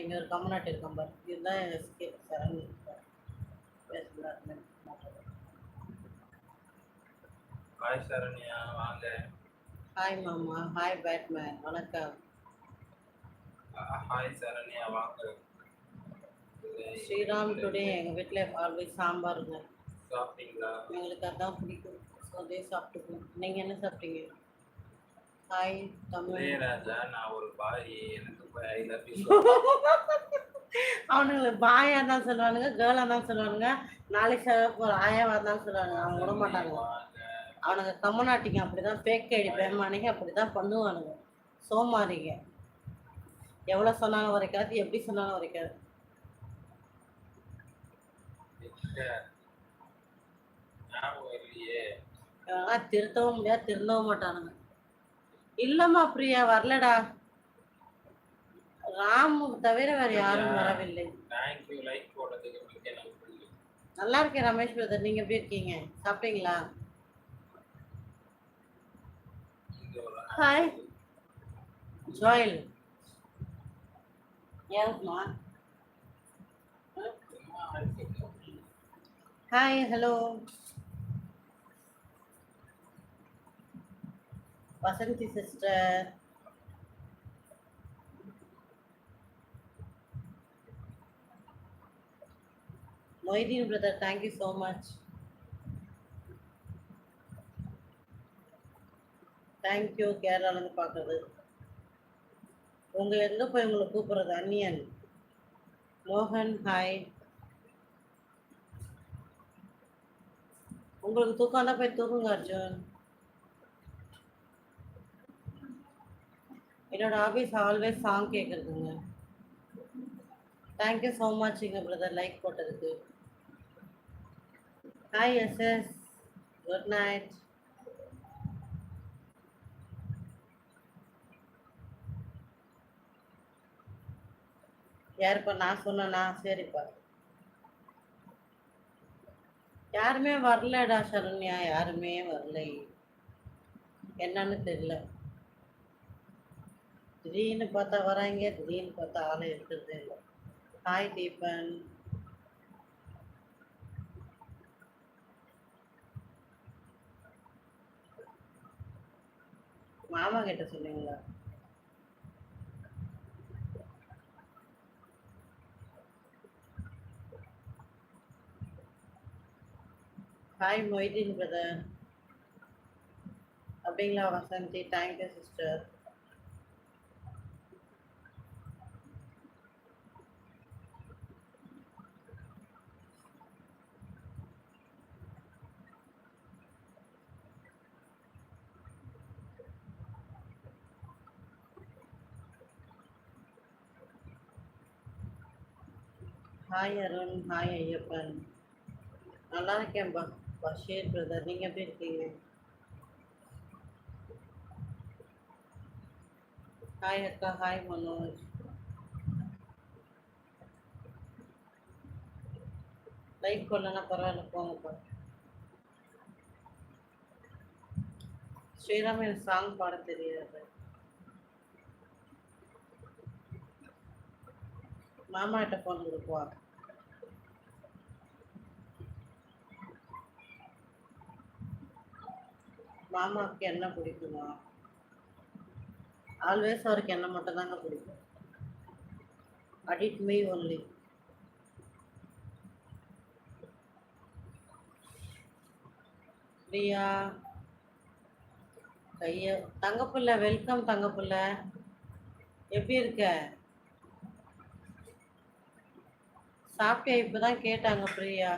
இங்க ஒரு கம்நாட்டு இருக்கோம் பாரு. இதுதான் எஸ்கே சரண் ஹாய் சரண்யா வாங்க. ஹாய் மாமா. ஹாய் பேட்மேன் வணக்கம். ஹாய் சரண்யா வாங்க. ஸ்ரீராம் டுடே எங்கள் வீட்டில் ஆல்வேஸ் சாம்பாருங்க. சாப்பிட்டீங்களா? எங்களுக்கு அதான் பிடிக்கும். அதே சாப்பிட்டுக்கோம் நீங்கள் என்ன சாப்பிட்டீங்க? ஹாய் தமிழ் இளையராஜா நான் ஒரு பாய் எனக்கு ஐ லவ் யூ அவனுங்களை பாயா தான் சொல்லுவானுங்க கேர்ளா தான் சொல்லுவானுங்க. நாளைக்கு சிவப்பு ஆயாவா தான் சொல்லுவானுங்க. அவங்க விட மாட்டாங்க அவனுங்க கம்மநாட்டிங்க அப்படிதான் பேக் ஐடி பேமானிங்க அப்படிதான் பண்ணுவானுங்க. சோமாரிங்க. எவ்வளோ சொன்னாலும் உரைக்காது எப்படி சொன்னாலும் இவங்கெல்லாம் திருத்தவும் முடியாது திருந்தவும் மாட்டானுங்க. இல்லம்மா பிரியா வரலடா. ராமு தவிர வேற யாரும் வரவில்லை. நல்லா இருக்கேன் ரமேஷ் பிரதர் நீங்க எப்படி இருக்கீங்க? சாப்பிட்டீங்களா? ஹாய் ஜோயல் ஏமா. Hi hello Vasanthi sister. Moideen brother thank you so much thank you கேரளாலேருந்து பார்க்குறது. உங்கள் எங்கே போய் உங்களை கூப்பிட்றது? அன்னியன். மோகன் ஹாய் உங்களுக்கு தூக்கம் தான் போய் தூக்குங்க அர்ஜுன். என்னோட ஆஃபீஸ் ஆல்வேஸ் சாங் கேட்குறதுங்க தேங்க்யூ ஸோ மச்ங்க பிரதர் லைக் போட்டதுக்கு. Hi S S good night யாருப்பா நான் சொன்னா சரிப்பா. யாருமே வரலடா சரண்யா. யாருமே வரலை. என்னன்னு தெரியல. திடீர்னு பார்த்தா வராங்க திடீர்னு பார்த்தா ஆளை இருக்கிறதே இல்லை. ஹாய் தீபன் மாமா கிட்ட சொன்னீங்களா ஹாய் மொய்தீன் பிரதர் அப்படிங்களா Vasanthi? Thank you sister hi Arun hi Ayyappan. நல்லா இருக்கேன் பஷீர் பிரதர் நீங்கள் எப்படி இருக்கீங்க? ஹாய் அக்கா. ஹாய் மனோஜ். லைக் பண்ணனா பரவாயில்ல போங்கப்பா. ஸ்ரீராம் எனக்கு சாங் பாட தெரியாது. மாமா கிட்ட ஃபோன் கொடுப்போம் மாமாவுக்கு என்ன பிடிக்குமா ஆல்வேஸ் அவருக்கு என்ன மட்டும் தாங்க பிடிக்கும். அடிட் மீ ஒன்லி பிரியா கைய தங்கப்புள்ள வெல்கம் தங்கப்புள்ள. எப்படி இருக்க? சாப்பிட்டியா? இப்போதான் கேட்டாங்க பிரியா.